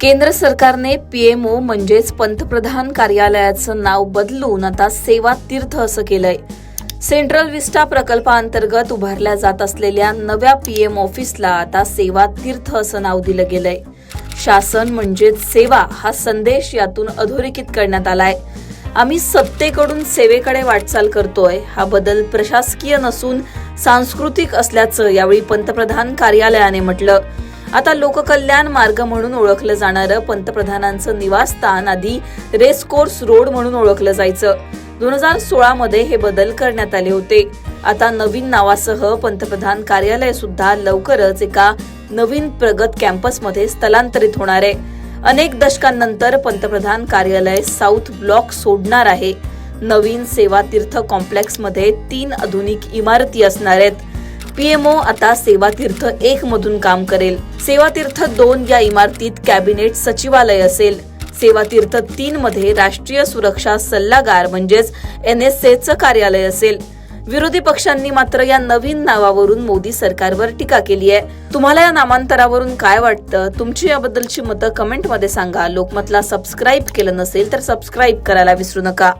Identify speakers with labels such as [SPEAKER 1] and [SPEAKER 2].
[SPEAKER 1] केंद्र सरकारने पीएमओ म्हणजेच पंतप्रधान कार्यालयाचं नाव बदलून आता सेवा तीर्थ असं केलंय. सेंट्रल विस्टा प्रकल्पाअंतर्गत उभारल्या जात असलेल्या नव्या पीएम ऑफिसला आता सेवा तीर्थ असं नाव दिलं गेलंय. शासन म्हणजेच सेवा हा संदेश यातून अधोरेखित करण्यात आलाय. आम्ही सत्तेकडून सेवेकडे वाटचाल करतोय. हा बदल प्रशासकीय नसून सांस्कृतिक असल्याचं यावेळी पंतप्रधान कार्यालयाने म्हटलं. आता लोककल्याण मार्ग म्हणून ओळखलं जाणारं पंतप्रधानांचं निवासस्थान आधी रेसकोर्स रोड म्हणून ओळखलं जायचं. दोन हजार सोळा मध्ये हे बदल करण्यात आले होते. आता नवीन नावासह पंतप्रधान कार्यालय सुद्धा लवकरच एका नवीन प्रगत कॅम्पसमध्ये स्थलांतरित होणार आहे. अनेक दशकांनंतर पंतप्रधान कार्यालय साऊथ ब्लॉक सोडणार आहे. नवीन सेवा तीर्थ कॉम्प्लेक्समध्ये तीन आधुनिक इमारती असणार आहेत. पीएमओ आता सेवा तीर्थ एक मधून काम करेल. सेवा तीर्थ दोन या इमारतीत कॅबिनेट सचिवालय असेल. सेवा तीर्थ तीन मध्ये राष्ट्रीय सुरक्षा सल्लागार म्हणजेच एन एस एचं कार्यालय असेल. विरोधी पक्षांनी मात्र या नवीन नावावरून मोदी सरकारवर टीका केली आहे. तुम्हाला या नामांतरावरून काय वाटतं? तुमची याबद्दलची मतं कमेंटमध्ये सांगा. लोकमतला सबस्क्राईब केलं नसेल तर सबस्क्राईब करायला विसरू नका.